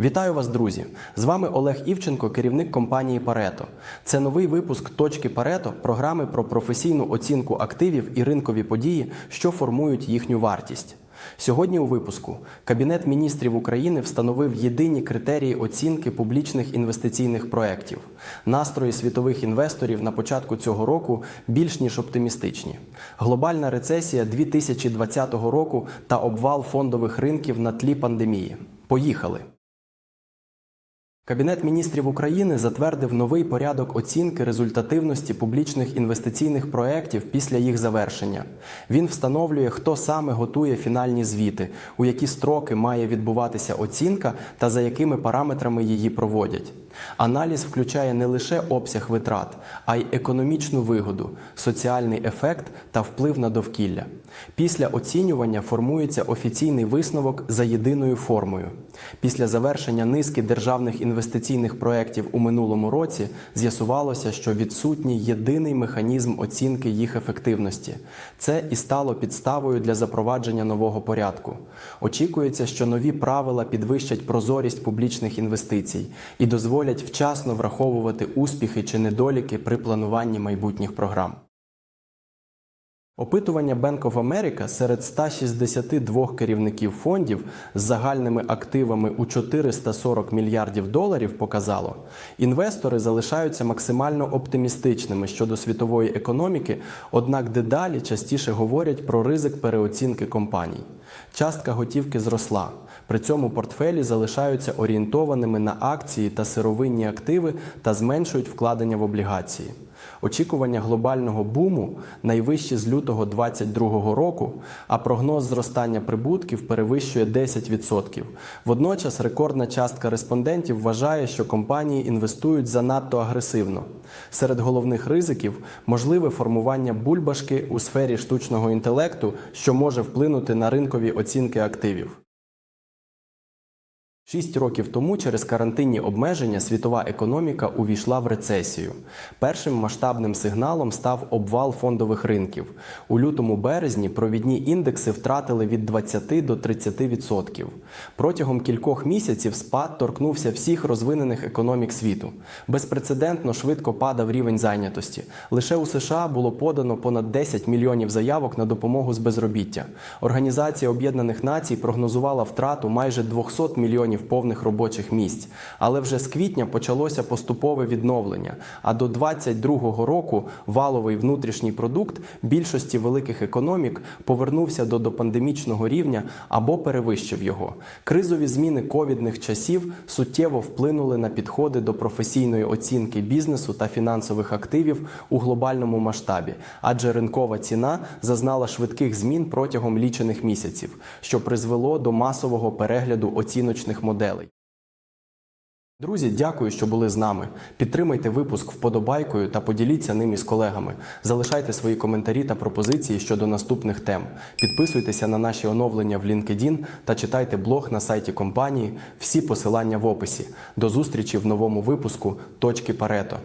Вітаю вас, друзі! З вами Олег Івченко, керівник компанії Парето. Це новий випуск точки Парето програми про професійну оцінку активів і ринкові події, що формують їхню вартість. Сьогодні у випуску Кабінет міністрів України встановив єдині критерії оцінки публічних інвестиційних проєктів. Настрої світових інвесторів на початку цього року більш ніж оптимістичні. Глобальна рецесія 2020 року та обвал фондових ринків на тлі пандемії. Поїхали! Кабінет міністрів України затвердив новий порядок оцінки результативності публічних інвестиційних проєктів після їх завершення. Він встановлює, хто саме готує фінальні звіти, у які строки має відбуватися оцінка та за якими параметрами її проводять. Аналіз включає не лише обсяг витрат, а й економічну вигоду, соціальний ефект та вплив на довкілля. Після оцінювання формується офіційний висновок за єдиною формою. Після завершення низки державних інвестиційних проєктів у минулому році з'ясувалося, що відсутній єдиний механізм оцінки їх ефективності. Це і стало підставою для запровадження нового порядку. Очікується, що нові правила підвищать прозорість публічних інвестицій і дозволять вчасно враховувати успіхи чи недоліки при плануванні майбутніх програм. Опитування Bank of America серед 162 керівників фондів з загальними активами у 440 мільярдів доларів показало, інвестори залишаються максимально оптимістичними щодо світової економіки, однак дедалі частіше говорять про ризик переоцінки компаній. Частка готівки зросла. При цьому портфелі залишаються орієнтованими на акції та сировинні активи та зменшують вкладення в облігації. Очікування глобального буму найвищі з лютого 2022 року, а прогноз зростання прибутків перевищує 10%. Водночас рекордна частка респондентів вважає, що компанії інвестують занадто агресивно. Серед головних ризиків можливе формування бульбашки у сфері штучного інтелекту, що може вплинути на ринкові оцінки активів. Шість років тому через карантинні обмеження світова економіка увійшла в рецесію. Першим масштабним сигналом став обвал фондових ринків. У лютому березні провідні індекси втратили від 20 до 30%. Протягом кількох місяців спад торкнувся всіх розвинених економік світу. Безпрецедентно швидко падав рівень зайнятості. Лише у США було подано понад 10 мільйонів заявок на допомогу з безробіття. Організація Об'єднаних Націй прогнозувала втрату майже 200 мільйонів повних робочих місць. Але вже з квітня почалося поступове відновлення. А до 2022 року валовий внутрішній продукт більшості великих економік повернувся до допандемічного рівня або перевищив його. Кризові зміни ковідних часів суттєво вплинули на підходи до професійної оцінки бізнесу та фінансових активів у глобальному масштабі, адже ринкова ціна зазнала швидких змін протягом лічених місяців, що призвело до масового перегляду оціночних моделей. Друзі, дякую, що були з нами. Підтримайте випуск вподобайкою та поділіться ним із колегами. Залишайте свої коментарі та пропозиції щодо наступних тем. Підписуйтеся на наші оновлення в LinkedIn та читайте блог на сайті компанії. Всі посилання в описі. До зустрічі в новому випуску Точки Парето.